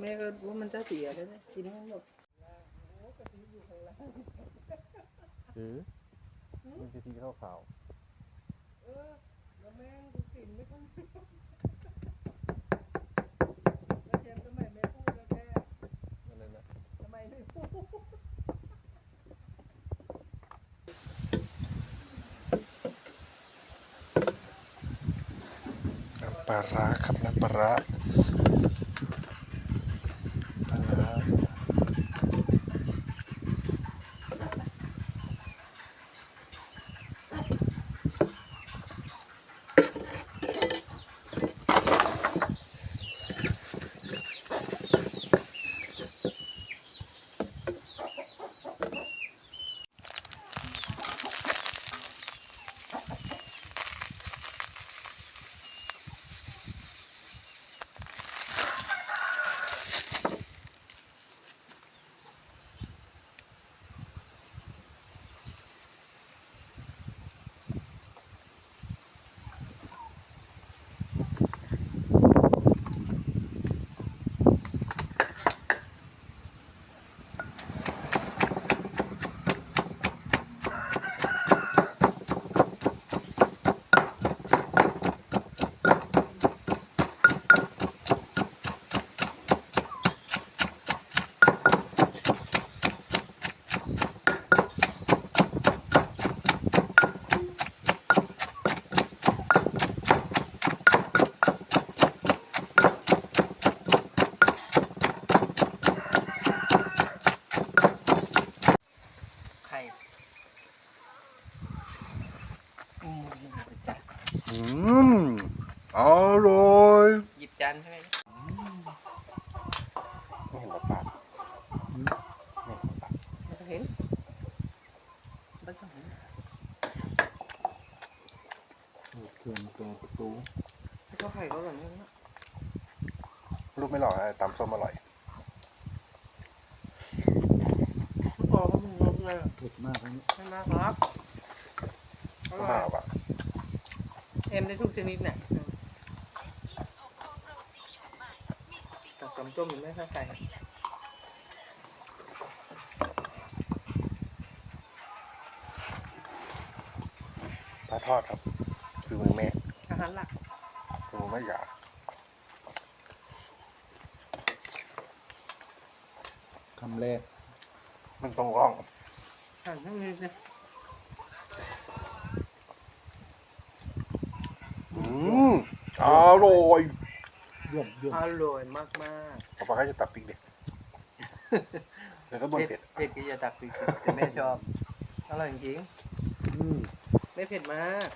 แม่ก็ว่ามันจะเสียแล้วนะกินทั้งหมดหือมันจะทีข้าวขาวเออแล้วแม่งกูกินไม่ต้องแล้วเจมส์ทำไมไม่พูดแล้วแกอะไรนะทำไมไม่พูดน้ำปลาร้าครับน้ำปลาร้า เห็นปลาไม่เห็นปลาไม่ต้องเห็นไม่ต้องเห็นเครื่องตัวประตูข้าวไข่ก็แบบนี้นะลูกไม่หลอกนะตำส้มอร่อยลูกคอเขามึงลงเลยเผ็ดมากอันนี้ไม่มากครับอก็ร่อมายว่ะเอ็มได้ทุกชนิดเนี่ยแต่ตำต้มมันไม่ค่อยใส่ปลาทอดครับคือมือแม่อาหารหลักคือมือแม่หยาคำแรกมันต้องร่อง อาหารทั้งนี้เลย อืมอร่อย ย่อมย่อมอร่อยมากมากเอาปลาให้จะตับปีกเด็กแล้วก็บนเผ็ดเผ็ดเผ็ดก็จะตักปีกแต่แม่ชอบอร่อยจริงอืมๆไม่เผ็ดมาก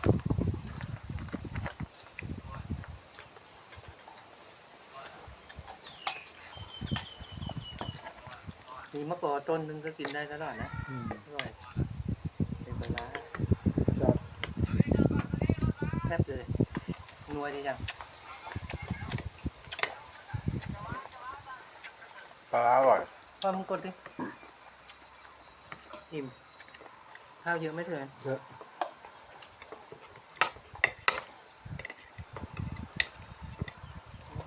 มีมะกอกต้นนึงก็กินได้ตลอดนะอืมอร่อยเป็นปลาร้าจัดแทบเลยนัวดีจัง ปลาร้าอร่อยพ่อมึงกดดิอิ่มข้าวเยอะไหม่เถินเยอะ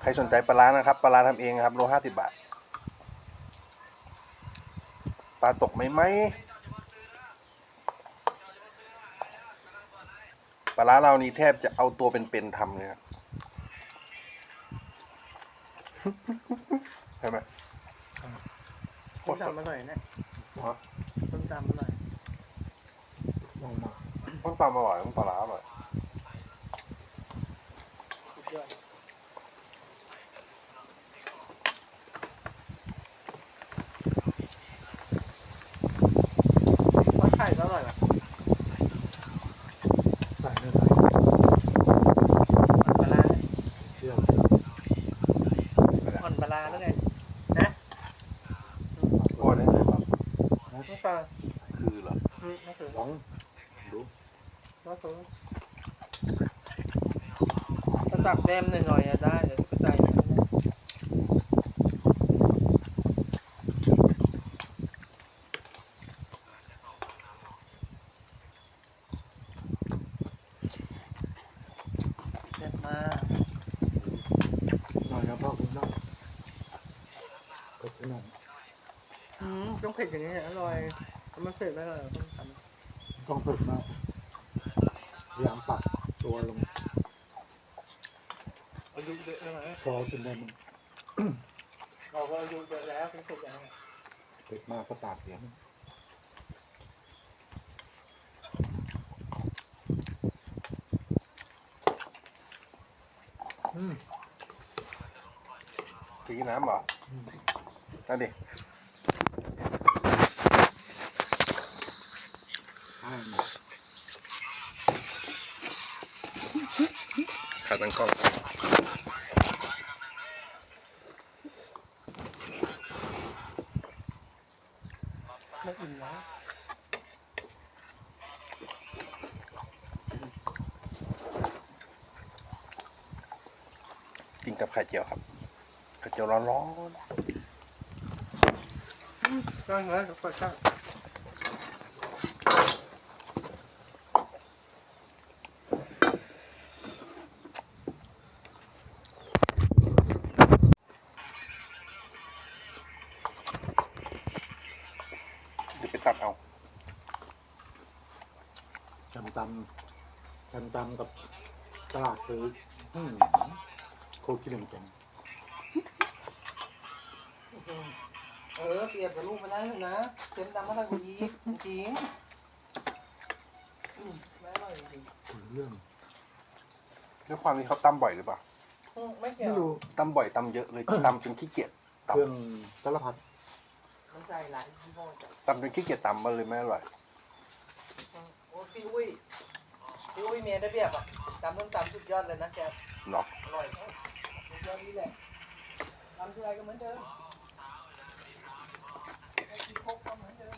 ใครสนใจปลาร้านะครับ ปลาร้าทำเองครับ โลห้าสิบบาท ปลาตกไหมไหม ปลาร้าเรานี่แทบจะเอาตัวเป็นๆทำเลยครับ ใช่ไหม โคต้ตมรสดตำอร่อยนะฮะ ต้มตำอร่อยลองมาต้มตำอร่อยต้มปลาร้าอร่อย สุดยอดทอดไข่ก็อร่อยว่ะ ใส่ไม่ได้ อ่อนปลาร้านะ เชื่อม อ่อนปลาร้าแล้วไงนะ โอ้ได้เลยครับ ไม่ปลา คือเหรอ อืมไม่ถึง ลองดู ไม่ถึงาตักแดมหน่อยๆอะได้เดี๋ยวก็ใส่อย่นั้นนะแซ่บมากหน่อยครับพ่อคุณน้องนาดอืมต้องเผ็ดอย่างนี้อร่อยถ้ามันเผ็ดไม่อร่อยเราต้องทต้องเผ็ดมากพยายามปรับตัวลง ยุเยอะแล้วไหมพอกินได้มันเราก็อายุเยอะแล้วเป็นเผ็ดอย่างนี้เผ็ดมากก็ตากเสียงอืมจะกินน้ำเหรออืมนั่นดิใช่ขาตั้งกล้อง ไม่อิ่มนะ กินกับ ไข่เจียวครับไข่เจียวร้อนก็เงี้ยก็ก็ๆเดี๋ยวไปตัดเอาจำตำจำตำกับตลาดซื้ออืม โคตรกินเก่งเออเปรียบกับลูกมาได้เลยนะเต็มดำมาทางนี้จริงๆอืมไม่อร่อยจริงเรื่องด้วยความที่เขาตำบ่อยหรือเปล่าๆอืมไม่เกี่ยไม่วรู้ตำบ่อยตำเยอะเลยตำจนขี้เกียจเครื่องสารพัดมันใจหลายยี่ห้อจ้ะตำจนขี้เกียจตำมันเลยไม่อร่อยโอ้พี่อุ้ยพี่อุ้ยเมียได้เบียบอะตำต้มตำสุดยอดเลยนะแกเนาะอร่อยมาก สุดยอดนี่แหละทำทีไรก็เหมือนเดิมไอ้ที่พกก็เหมือนเดิม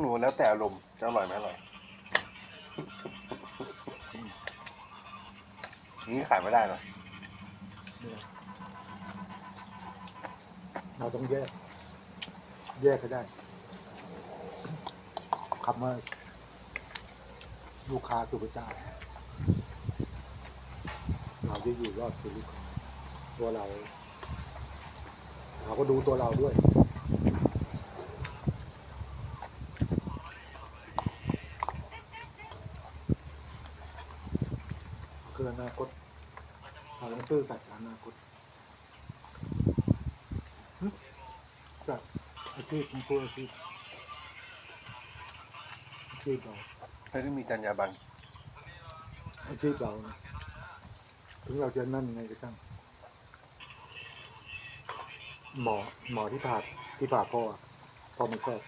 หนูแล้วแต่อารมณ์จะอร่อยไหมอร่อย นี่ขายไม่ได้นะเนี่ยเราต้องแยก แยกให้ได้ คำว่าลูกค้าคือพระเจ้า เราจะอยู่รอดคือลูกค้าตัวเรา เราก็ดูตัวเราด้วย คืออนาคตเราต้องตื้อสัตย์กับอนาคตหึกับอาชีพของตัวอาชีพ ชีพเราไม่ได้มีจรรยาบรรณอาชีพเรานะถึงเราจะนั่นยังไงก็ช่างหมอหมอที่ผ่าที่ผ่าพ่ออะพ่อไม่ชอบ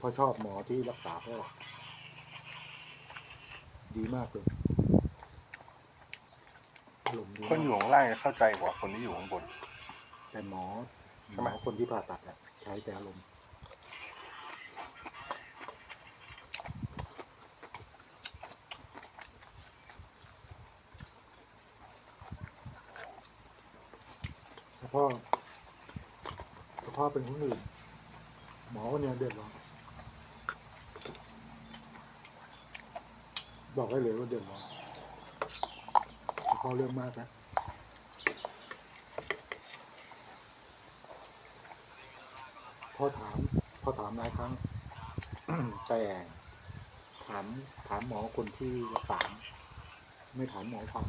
พ่อชอบหมอที่รักษาพ่อดีมากเลยอารมณ์ดีคนอยู่มากข้างล่างจะเข้าใจกว่าคนที่อยู่ข้างบน แต่หมอใช่หไหมม อคนที่ผ่าตัดอะใช้แต่อารมณ์ พ่อถ้าพ่อเป็นคนอื่น หมอคนเนี้ยเดือดร้อนบอกให้เลยว่าเดือดร้อนพ่อเรื่องมากนะพ่อถามพ่อถามหลายครั้ง แต่ถามถามหมอคนที่รักษาไม่ถามหมอฟัง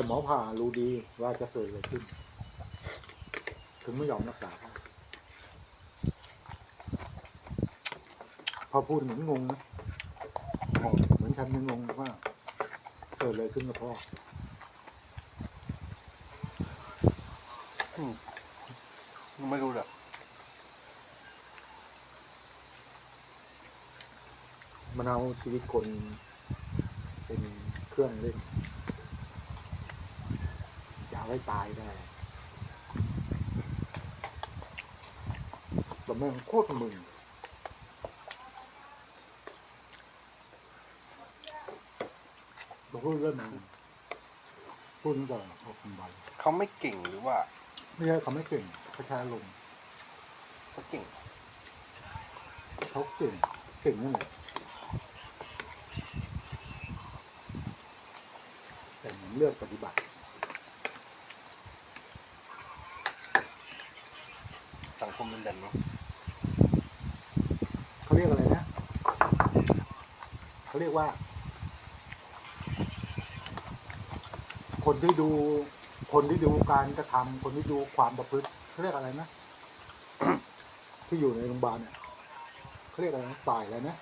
แต่หมอผ่ารู้ดีว่าจะเกิดอะไรขึ้น ถึงไม่ยอมรักษาให้พอพูดเหมือนงงนะงงเหมือนกันยังงงว่าเกิดอะไรขึ้นกับพ่ออืมไม่รู้เลยมันเอาชีวิตคนเป็นเครื่องเล่นอยาก ให้ตายได้แต่แม่งโคตรมึงเราพูดเรื่องมึงพูดตั้งแต่ออกโรงพยาบาลเขาไม่เก่งหรือว่าไม่ใช่เขาไม่เก่งเขาใช้อารมณ์เขาเก่งเขาเก่งเก่งนั่นแหละแต่เหมือนเลือกปฏิบัติ สังคมเนแบบนี้เขาเรียกอะไรนะเขาเรียกว่า คนที่ดู คนที่ดูการกระทำคนที่ดูความประพฤติเขาเรียกอะไรนะที่อยู่ในโรงพยาบาลเนี่ยเขาเรียกอะไรนะฝ่ายอะไรนะ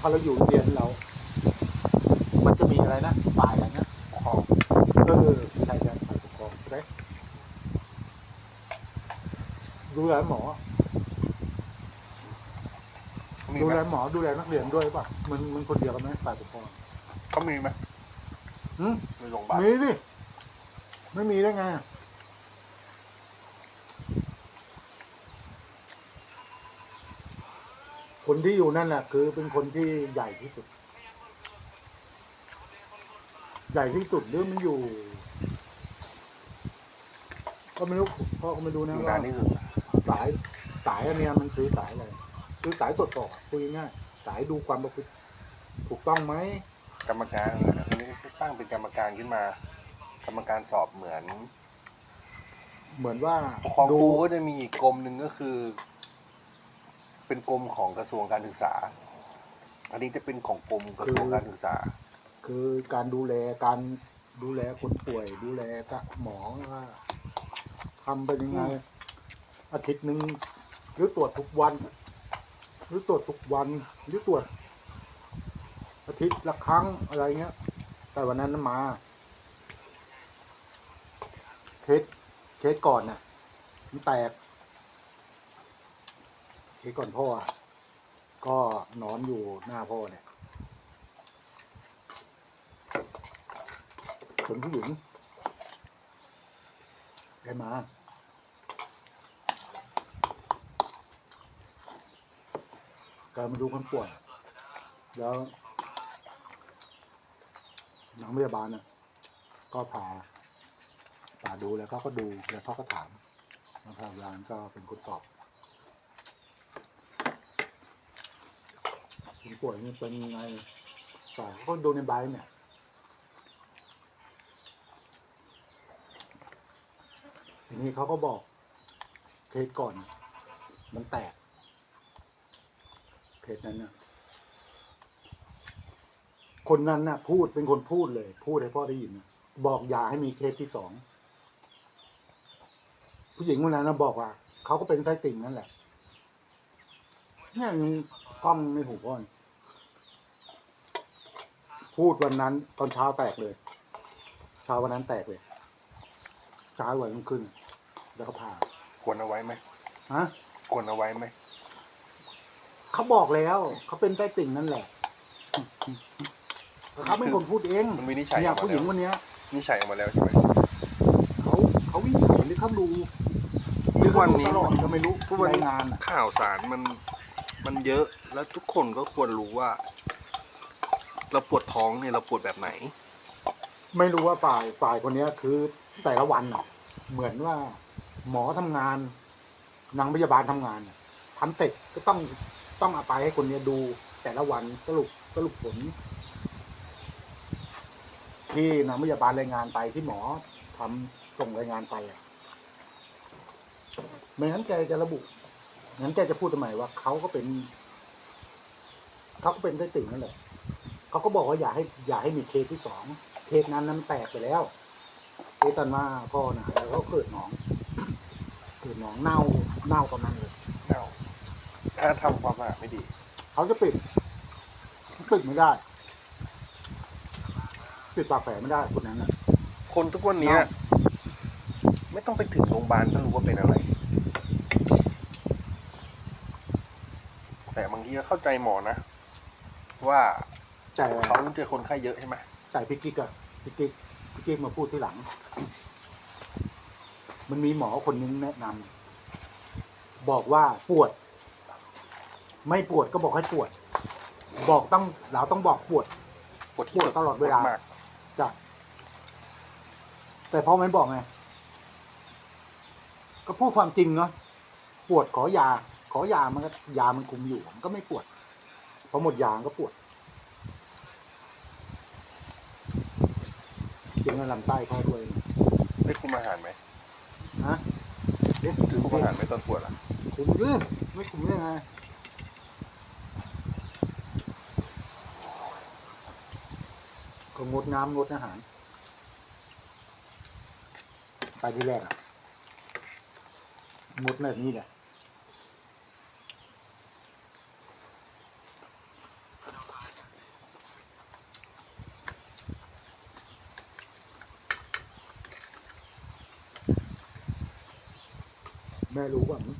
พอเราอยู่เรียนเรา มันจะมีอะไรนะฝ่ายอะไรนะปกครองเออใช่ใช่ฝ่ายปกครองใช่ไหม ดูแลหมอ เขามีดูไหมแลหมอดูแลนักเรียนด้วยป่ะมันมันคนเดียวกันไหมฝ่ายปกครองเขามีไหมหืมในโรงพยาบาลมีดิไม่มีได้ไงอะคนที่อยู่นั่นแหละคือเป็นคนที่ใหญ่ที่สุด ใหญ่ที่สุดหรือมันอยู่ ก็ไม่รู้พ่อก็ไม่รู้อนะยู่ว่านานที่สุด สายสายอันเนี้ยมันคือสายอะไรคือสายตรวจสอบคุยง่ายๆสายดูความประพฤติถูกต้องไหมกรรมการเลยนะนี่ตั้งเป็นกรรมการขึ้นมา กรรมการสอบเหมือนเหมือนว่าปกครองคดูรูก็จะมีอีกกรมหนึ่งก็คือ เป็นกรมของกระทรวงการศึกษา อันนี้จะเป็นของกรมกระทรวงการศึกษา คือการดูแลการดูแลคนป่วย ดูแลกับหมอว่าทำเป็นยังไง อาทิตย์หนึ่งหรือตรวจทุกวัน หรือตรวจทุกวัน หรือตรวจ อาทิตย์ละครั้งอะไรเงี้ย แต่วันนั้นมา เคสเคสก่อนน่ะมันแตกเคสก่อนพ่อ ก็นอนอยู่หน้าพ่อเนี่ยคนผู้หญิงแกมา แกมาดูคนป่วย แล้วน้องพยาบาลน่ะก็พาพาดูแล้วเขาก็ดูแล้วเขาก็ถามแล้วพยาบาลก็เป็นคนตอบคนป่วยนี่เป็นยังไงแต่เขาก็ดูในใบเนี่ยทีนี้เขาก็บอกเคสก่อน มันแตก เคสนั้นนะคนนั้นน่ะพูดเป็นคนพูดเลย พูดให้พ่อได้ยินนะบอกอย่าให้มีเคสที่สองผู้หญิงคนนั้นนะบอกว่าเขาก็เป็นไส้ติ่งนั่นแหละเนี่ยมีกล้องในหูพ่อนี่พูดวันนั้น ตอนเช้าแตกเลยเช้าวันนั้นแตกเลยเช้าวันรุ่งขึ้น แล้วก็พาควรเอาไว้ไหมฮะควรเอาไว้ไหม เขาบอกแล้วเขาเป็นไส้ติ่งนั่นแหละเขาเป็นคนพูดเองมันวินิจฉัยเนี่อยอกมาผู้หญิแล้งวคนเนี้ยวินิจฉัยออกมาแล้วใช่ไหม เขาเขาวิจัยหรือเขาดูหรือเขาดูตลอดก็ไม่รู้ทุกวันรายนี้งานอะข่าวสารมันมันเยอะแล้วทุกคนก็ควรรู้ว่า เราปวดท้องเนี่ยเราปวดแบบไหน ไม่รู้ว่าฝ่ายฝ่ายคนเนี้ยคือแต่ละวันอะเหมือนว่า หมอทำงานนางพยาบาลทำงานน่ะทำเสร็จก็ต้อง ต้องเอาไปให้คนเนี้ยดูแต่ละวันสรุปสรุปผล ที่นางพยาบาลรายงานไปที่หมอทำส่งรายงานไปอะไม่งั้นแกจะระบุงั้นแกจะพูดทำไมว่าเขาก็เป็นเขาก็เป็นไส้ติ่งนั่นแหละเขาก็บอกว่าอย่าให้ อย่าให้มีเคสที่สองเคสนั้นนั้นแตกไปแล้วเคสตอนว่าพ่อนะแล้วก็เกิดหนอง เกิดหนองเน่าเน่าประมาณเลยเน่า ถ้าทำความสะอาดไม่ดี เขาจะปิดปิดไม่ได้ ปิดปากแผลไม่ได้คนนั้นนะคนทุกวันเนี้ยเน่าไม่ต้องไปถึงโรงพยาบาลก็รู้ว่าเป็นอะไร แต่บางทีก็เข้าใจหมอนะ ว่าแต่เขาต้องเจอคนไข้เยอะใช่ไหมแต่พี่กิ๊กอะพี่กิ๊กพี่กิ๊กมาพูดที่หลัง มันมีหมอคนนึงแนะนำบอกว่าปวด ไม่ปวดก็บอกให้ปวด บอกต้องเราต้องบอกปวด ปวดปที่วดสุดตลอดเวลา ปมากจ้ะแต่พอมันบอกไง ก็พูดความจริงเนาะปวดขอยา ขอยามันก็ยามันคุมอยู่มันก็ไม่ปวดพอหมดยามันก็ปวดเกี่ยวกับลำไส้เขาด้วยได้คุมอาหารไหมฮะเอ๊ะถือคุมอาหารไหมตอนปวดอะ คุมเรื่องไม่คุมได้ไง ก็งดน้ำงดอาหาร ไปที่แรกอะงดแบบนี้แหละแม่รู้ป่ะแม่มัน